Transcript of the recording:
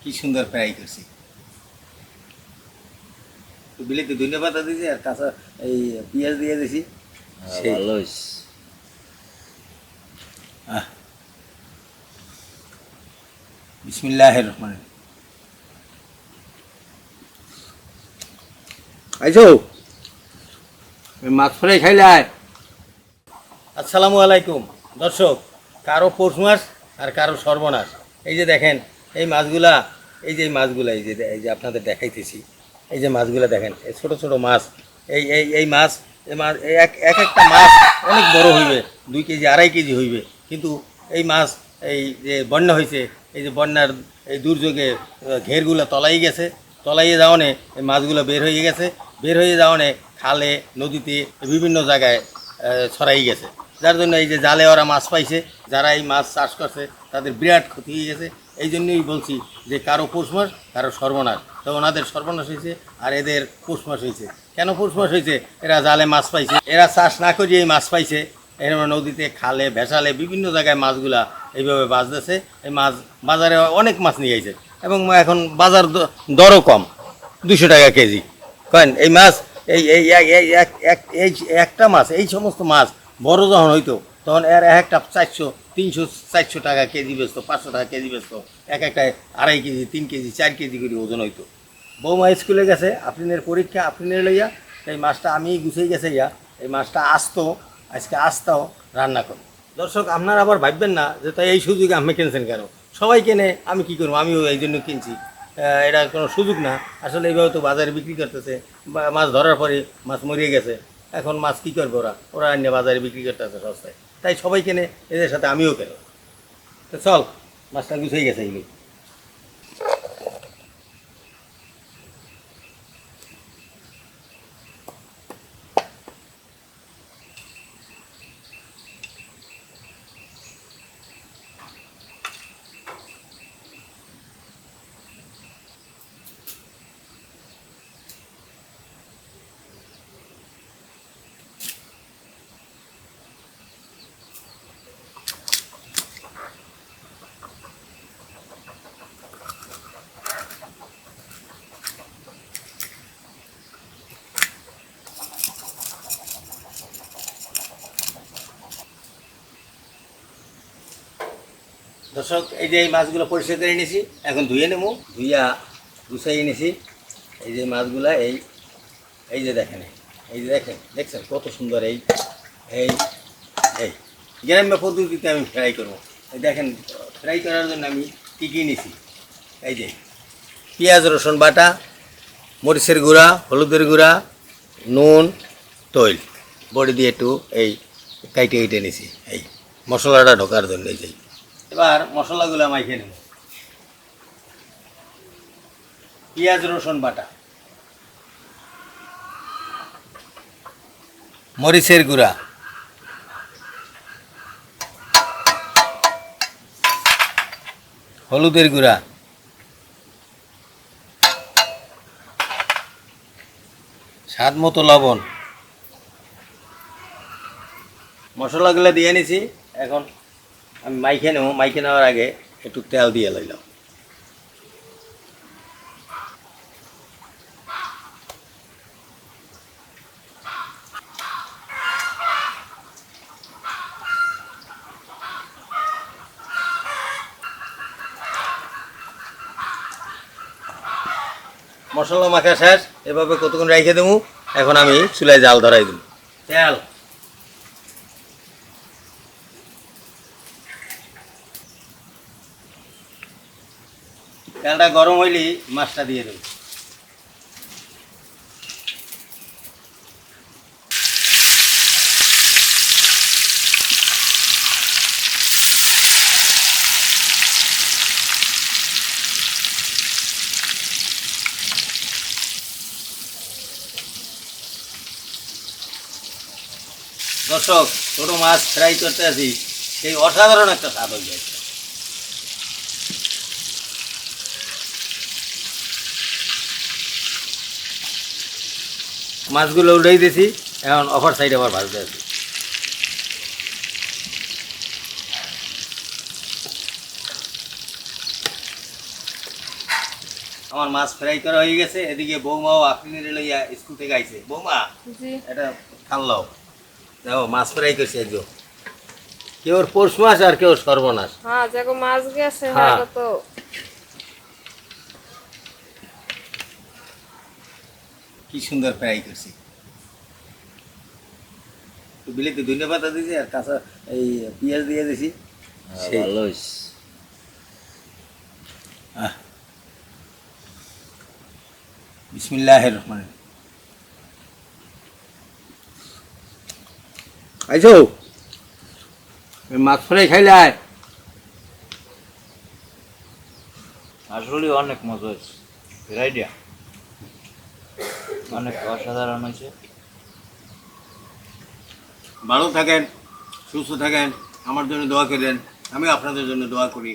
কি সুন্দর ফ্রাই করছি। বিলেতে ধন্যবাদ দিয়েছি আর কাঁচা এই পেঁয়াজ দিয়ে দিয়েছি সেই। ভালো বিসমিল্লাহ রহমান আইছো? মাছ ফ্রাই খাইলে আয়। আসসালামু আলাইকুম। দর্শক কারও পৌষ মাস আর কারও সর্বনাশ। এই যে দেখেন এই মাছগুলা, এই যে এই মাছগুলা, এই যে এই যে আপনাদের দেখাইতেছি, এই যে মাছগুলা দেখেন, এই ছোট ছোট মাছ, এই এই এই মাছ এই মাছ এক এক একটা মাছ অনেক বড় হইবে, দুই কেজি, আড়াই কেজি হইবে, কিন্তু এই মাছ, এই যে বন্যা হয়েছে এই যে বন্যার এই দুর্যোগে ঘেরগুলো তলাই গেছে, তলাইয়ে যাওয়ানে এই মাছগুলো বের হয়ে গেছে, বের হয়ে যাওয়ানে খালে, নদীতে, বিভিন্ন জায়গায় ছড়াই গেছে। যার জন্য এই যে জালে ওরা মাছ পাইছে, যারা এই মাছ চাষ করছে, তাদের বিরাট ক্ষতি হয়ে গেছে। এই জন্যই বলছি যে কারও পৌষ মাস, কারও সর্বনাশ। তো ওনাদের সর্বনাশ হয়েছে আর এদের পৌষ মাস হয়েছে। কেন পৌষ মাস হয়েছে? এরা জালে মাছ পাইছে। এরা চাষ না করে এই মাছ পাইছে। এরকম নদীতে খালে, ভেসালে বিভিন্ন জায়গায় মাছগুলা এইভাবে বাজতেছে এই মাছ, বাজারে অনেক মাছ নিয়ে আইছে। এবং এখন বাজার দরও কম দুশো টাকা কেজি। কেন? এই মাছ, এই এই এই এক এক, এই, একটা মাছ, এই সমস্ত মাছ বড় যখন হইতো, তখন এর এক একটা চারশো তিনশো চারশো টাকা কেজি বেচতো পাঁচশো টাকা কেজি বেচতো এক একটা আড়াই কেজি, তিন কেজি, চার কেজি করে ওজন হইতো। বৌমা স্কুলে গেছে আপনাদের পরীক্ষা আপনাদের লইয়া, এই মাছটা আমি গুছিয়ে গেছে ইয়া এই মাছটা আসতো, আজকে আসতাও রান্না করো দর্শক, আপনারা আবার ভাববেন না যে তাই এই সুযোগে আমি কিনছেন কেন? সবাই কেনে, আমি কি করব? আমিও এই জন্য কিনছি। এটা কোনো সুযোগ না। আসলে এইভাবে তো বাজারে বিক্রি করতেছে মাছ ধরার পরে মাছ মরিয়ে গেছে। এখন মাছ কী করবে ওরা? ওরা অন্য বাজারে বিক্রি করতেছে সস্তায়। তাই সবাই কেনে এদের সাথে আমিও কেন তো চল মাছটা হয়ে গেছে এগুলো। দর্শক, এই যে এই মাছগুলো পরিষ্কার করে এনেছি, এখন ধুয়ে নেব। ধুইয়া গুছাই এনেছি। এই যে মাছগুলা, এই এই যে দেখেন, এই যে দেখেন, দেখছেন কত সুন্দর এই এই এই। গ্রাম্য পদ্ধতিতে আমি ফ্রাই করব। এই দেখেন ফ্রাই করার জন্য আমি কী কী নিছি এই যে, পেঁয়াজ, রসুন বাটা, মরিচের গুঁড়া, হলুদের গুঁড়া, নুন, তৈল। বড়ি দিয়ে একটু এই কাইটে কেটে নিছি এই মশলাটা ঢোকার জন্য এই যে। এবার মশলাগুলো মাইখে নেব। পেঁয়াজ, রসুন বাটা। মরিচের গুঁড়া। হলুদের গুঁড়া। স্বাদ মতো লবণ। মশলাগুলো দিয়ে নিছি, এখন আমি মাইকে নেব মাইকে নেওয়ার আগে একটু তেল দিয়ে লইলাম মশলা মাখা শেষ, এভাবে কতক্ষণ রেখে দেবো? এখন আমি চুলায় জাল ধরাই দেবো। তেল? তেলটা গরম হইলেই মাছটা দিয়ে দেবো। দর্শক, ছোটো মাছ ফ্রাই করতে আছি সেই অসাধারণ একটা স্বাদ হয়ে যায় মাছগুলো উঠেই দিয়েছি এখন অফার সাইড আবার ভাজতে আছি। আমার মাছ ফ্রাই করা হয়ে গেছে এদিকে বৌমাও আফরিনের লইয়া স্কুল থেকে আইছে। বৌমা এটা খানলাও দেখো মাছ ফ্রাই করছে একদম কেউ পরশু মাছ আর কেউ সর্বনাশ। হ্যাঁ যাকে মাছ গেছে। হ্যাঁ। তো কি সুন্দর ফ্রাই করছি। বিলেতে ধনে পাতা দিয়েছি আর কাঁচা এই পেঁয়াজ দিয়ে দিছি। ভালো বিসমিল্লাহ রহমান আইছো? মাছ ফ্রাই খাইলে আসলে অনেক মজা হয়েছে। আইডিয়া অনেক অসাধারণ হয়েছে। ভালো থাকেন, সুস্থ থাকেন, আমার জন্য দোয়া করেন, আমি আপনাদের জন্য দোয়া করি।